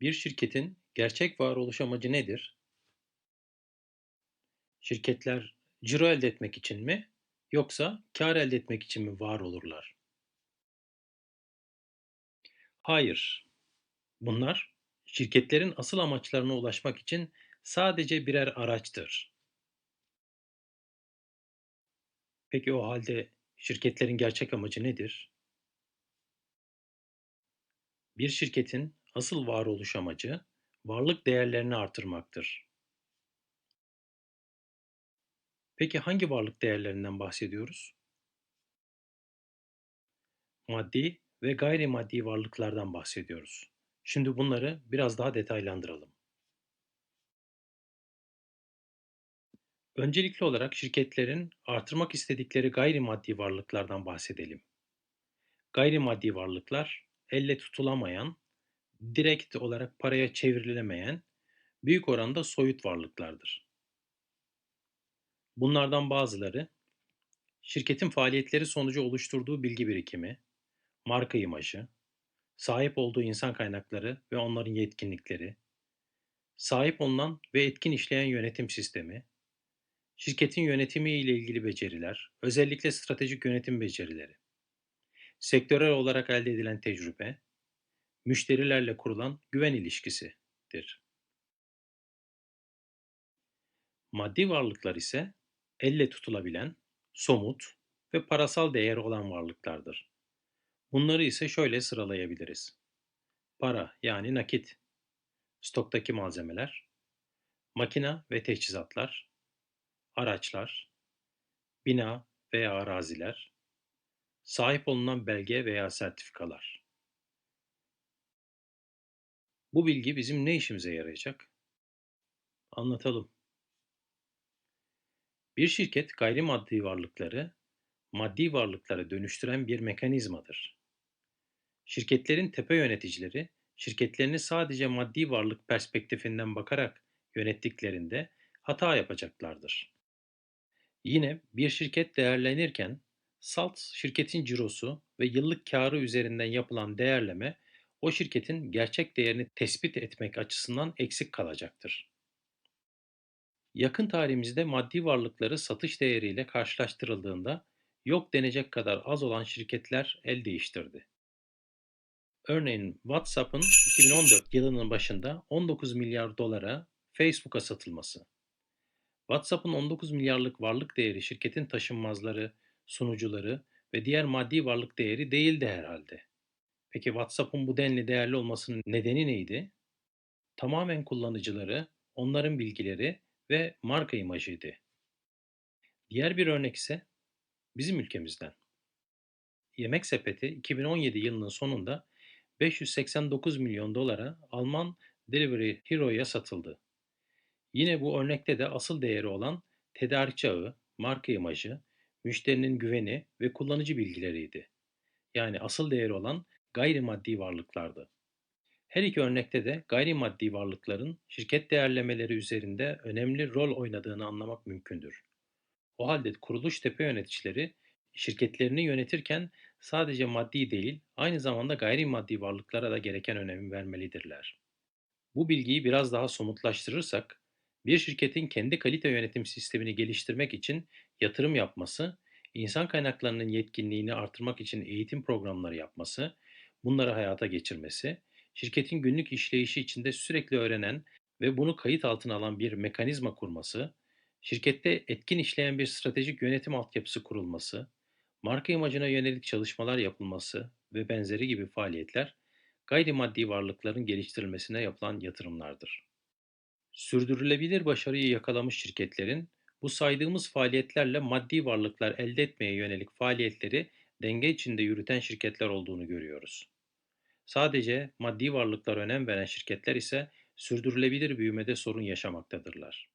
Bir şirketin gerçek varoluş amacı nedir? Şirketler ciro elde etmek için mi yoksa kar elde etmek için mi var olurlar? Hayır. Bunlar şirketlerin asıl amaçlarına ulaşmak için sadece birer araçtır. Peki o halde şirketlerin gerçek amacı nedir? Bir şirketin asıl varoluş amacı varlık değerlerini artırmaktır. Peki hangi varlık değerlerinden bahsediyoruz? Maddi ve gayrimaddi varlıklardan bahsediyoruz. Şimdi bunları biraz daha detaylandıralım. Öncelikli olarak şirketlerin artırmak istedikleri gayrimaddi varlıklardan bahsedelim. Gayrimaddi varlıklar elle tutulamayan, direkt olarak paraya çevrilemeyen, büyük oranda soyut varlıklardır. Bunlardan bazıları şirketin faaliyetleri sonucu oluşturduğu bilgi birikimi, marka imajı, sahip olduğu insan kaynakları ve onların yetkinlikleri, sahip olunan ve etkin işleyen yönetim sistemi, şirketin yönetimi ile ilgili beceriler, özellikle stratejik yönetim becerileri, sektörel olarak elde edilen tecrübe, müşterilerle kurulan güven ilişkisidir. Maddi varlıklar ise elle tutulabilen, somut ve parasal değeri olan varlıklardır. Bunları ise şöyle sıralayabiliriz. Para yani nakit, stoktaki malzemeler, makina ve teçhizatlar, araçlar, bina veya araziler, sahip olunan belge veya sertifikalar. Bu bilgi bizim ne işimize yarayacak? Anlatalım. Bir şirket gayrimaddi varlıkları maddi varlıklara dönüştüren bir mekanizmadır. Şirketlerin tepe yöneticileri şirketlerini sadece maddi varlık perspektifinden bakarak yönettiklerinde hata yapacaklardır. Yine bir şirket değerlenirken salt şirketin cirosu ve yıllık karı üzerinden yapılan değerleme o şirketin gerçek değerini tespit etmek açısından eksik kalacaktır. Yakın tarihimizde maddi varlıkları satış değeriyle karşılaştırıldığında yok denecek kadar az olan şirketler el değiştirdi. Örneğin WhatsApp'ın 2014 yılının başında 19 milyar dolara Facebook'a satılması. WhatsApp'ın 19 milyarlık varlık değeri şirketin taşınmazları, sunucuları ve diğer maddi varlık değeri değildi herhalde. Peki WhatsApp'ın bu denli değerli olmasının nedeni neydi? Tamamen kullanıcıları, onların bilgileri ve marka imajıydı. Diğer bir örnek ise bizim ülkemizden. Yemek Sepeti 2017 yılının sonunda 589 milyon dolara Alman Delivery Hero'ya satıldı. Yine bu örnekte de asıl değeri olan tedarikçi ağı, marka imajı, müşterinin güveni ve kullanıcı bilgileriydi. Yani asıl değeri olan gayrimaddi varlıklardı. Her iki örnekte de gayrimaddi varlıkların şirket değerlemeleri üzerinde önemli rol oynadığını anlamak mümkündür. O halde kuruluş tepe yöneticileri şirketlerini yönetirken sadece maddi değil, aynı zamanda gayrimaddi varlıklara da gereken önemi vermelidirler. Bu bilgiyi biraz daha somutlaştırırsak, bir şirketin kendi kalite yönetim sistemini geliştirmek için yatırım yapması, insan kaynaklarının yetkinliğini artırmak için eğitim programları yapması, bunları hayata geçirmesi, şirketin günlük işleyişi içinde sürekli öğrenen ve bunu kayıt altına alan bir mekanizma kurması, şirkette etkin işleyen bir stratejik yönetim altyapısı kurulması, marka imajına yönelik çalışmalar yapılması ve benzeri gibi faaliyetler gayrimaddi varlıkların geliştirilmesine yapılan yatırımlardır. Sürdürülebilir başarıyı yakalamış şirketlerin bu saydığımız faaliyetlerle maddi varlıklar elde etmeye yönelik faaliyetleri denge içinde yürüten şirketler olduğunu görüyoruz. Sadece maddi varlıklara önem veren şirketler ise sürdürülebilir büyümede sorun yaşamaktadırlar.